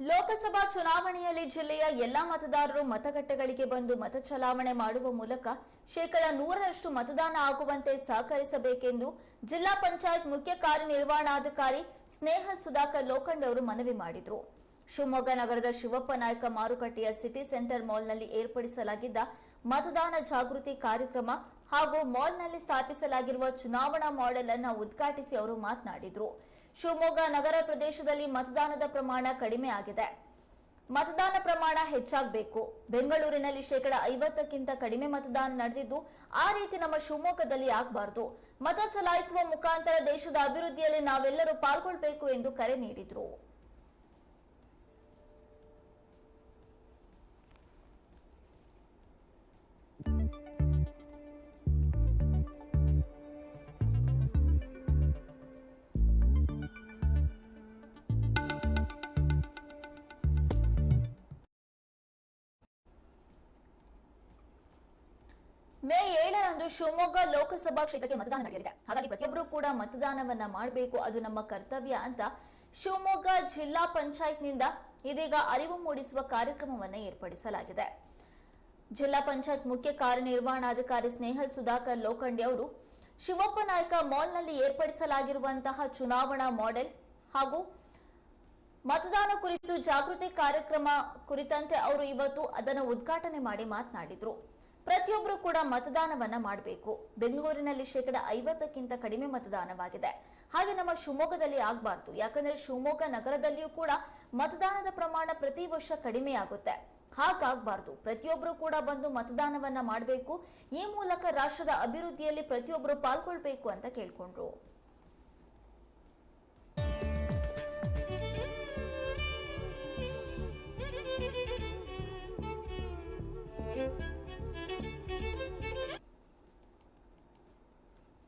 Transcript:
ಲೋಕಸಭಾ ಚುನಾವಣೆಯಲ್ಲಿ ಜಿಲ್ಲೆಯ ಎಲ್ಲಾ ಮತದಾರರು ಮತಗಟ್ಟೆಗಳಿಗೆ ಬಂದು ಮತ ಚಲಾವಣೆ ಮಾಡುವ ಮೂಲಕ ಶೇಕಡ ನೂರರಷ್ಟು ಮತದಾನ ಆಗುವಂತೆ ಸಹಕರಿಸಬೇಕೆಂದು ಜಿಲ್ಲಾ ಪಂಚಾಯತ್ ಮುಖ್ಯ ಕಾರ್ಯನಿರ್ವಹಣಾಧಿಕಾರಿ ಸ್ನೇಹಲ್ ಸುಧಾಕರ್ ಲೋಖಂಡ್ ಅವರು ಮನವಿ ಮಾಡಿದರು. ಶಿವಮೊಗ್ಗ ನಗರದ ಶಿವಪ್ಪ ನಾಯಕ ಮಾರುಕಟ್ಟೆಯ ಸಿಟಿ ಸೆಂಟರ್ ಮಾಲ್ನಲ್ಲಿ ಏರ್ಪಡಿಸಲಾಗಿದ್ದ ಮತದಾನ ಜಾಗೃತಿ ಕಾರ್ಯಕ್ರಮ ಹಾಗೂ ಮಾಲ್ನಲ್ಲಿ ಸ್ಥಾಪಿಸಲಾಗಿರುವ ಚುನಾವಣಾ ಮಾಡೆಲ್ ಅನ್ನು ಉದ್ಘಾಟಿಸಿ ಅವರು ಮಾತನಾಡಿದರು. ಶಿವಮೊಗ್ಗ ನಗರ ಪ್ರದೇಶದಲ್ಲಿ ಮತದಾನದ ಪ್ರಮಾಣ ಕಡಿಮೆ ಆಗಿದೆ. ಮತದಾನ ಪ್ರಮಾಣ ಹೆಚ್ಚಾಗಬೇಕು. ಬೆಂಗಳೂರಿನಲ್ಲಿ ಶೇಕಡ ಐವತ್ತಕ್ಕಿಂತ ಕಡಿಮೆ ಮತದಾನ ನಡೆದಿದ್ದು, ಆ ರೀತಿ ನಮ್ಮ ಶಿವಮೊಗ್ಗದಲ್ಲಿ ಆಗಬಾರದು. ಮತ ಚಲಾಯಿಸುವ ಮುಖಾಂತರ ದೇಶದ ಅಭಿವೃದ್ಧಿಯಲ್ಲಿ ನಾವೆಲ್ಲರೂ ಪಾಲ್ಗೊಳ್ಳಬೇಕು ಎಂದು ಕರೆ ನೀಡಿದರು. ಮೇ ಏಳರಂದು ಶಿವಮೊಗ್ಗ ಲೋಕಸಭಾ ಕ್ಷೇತ್ರಕ್ಕೆ ಮತದಾನ ನಡೆಯಲಿದೆ. ಹಾಗಾಗಿ ಪ್ರತಿಯೊಬ್ಬರು ಕೂಡ ಮತದಾನವನ್ನ ಮಾಡಬೇಕು, ಅದು ನಮ್ಮ ಕರ್ತವ್ಯ ಅಂತ ಶಿವಮೊಗ್ಗ ಜಿಲ್ಲಾ ಪಂಚಾಯತ್ನಿಂದ ಇದೀಗ ಅರಿವು ಮೂಡಿಸುವ ಕಾರ್ಯಕ್ರಮವನ್ನು ಏರ್ಪಡಿಸಲಾಗಿದೆ. ಜಿಲ್ಲಾ ಪಂಚಾಯತ್ ಮುಖ್ಯ ಕಾರ್ಯನಿರ್ವಹಣಾಧಿಕಾರಿ ಸ್ನೇಹಲ್ ಸುಧಾಕರ್ ಲೋಖಂಡಿ ಅವರು ಶಿವಪ್ಪ ನಾಯಕ ಮಾಲ್ನಲ್ಲಿ ಏರ್ಪಡಿಸಲಾಗಿರುವಂತಹ ಚುನಾವಣಾ ಮಾಡೆಲ್ ಹಾಗೂ ಮತದಾನ ಕುರಿತು ಜಾಗೃತಿ ಕಾರ್ಯಕ್ರಮ ಕುರಿತಂತೆ ಅವರು ಇವತ್ತು ಅದನ್ನು ಉದ್ಘಾಟನೆ ಮಾಡಿ ಮಾತನಾಡಿದ್ರು. ಪ್ರತಿಯೊಬ್ಬರು ಕೂಡ ಮತದಾನವನ್ನ ಮಾಡಬೇಕು. ಬೆಂಗಳೂರಿನಲ್ಲಿ ಶೇಕಡ ಐವತ್ತಕ್ಕಿಂತ ಕಡಿಮೆ ಮತದಾನವಾಗಿದೆ. ಹಾಗೆ ನಮ್ಮ ಶಿವಮೊಗ್ಗದಲ್ಲಿ ಆಗಬಾರ್ದು. ಯಾಕಂದ್ರೆ ಶಿವಮೊಗ್ಗ ನಗರದಲ್ಲಿಯೂ ಕೂಡ ಮತದಾನದ ಪ್ರಮಾಣ ಪ್ರತಿ ವರ್ಷ ಕಡಿಮೆ ಆಗುತ್ತೆ ಹಾಗಾಗಬಾರ್ದು. ಪ್ರತಿಯೊಬ್ಬರು ಕೂಡ ಬಂದು ಮತದಾನವನ್ನ ಮಾಡಬೇಕು. ಈ ಮೂಲಕ ರಾಷ್ಟ್ರದ ಅಭಿವೃದ್ಧಿಯಲ್ಲಿ ಪ್ರತಿಯೊಬ್ಬರು ಪಾಲ್ಗೊಳ್ಬೇಕು ಅಂತ ಕೇಳ್ಕೊಂಡ್ರು.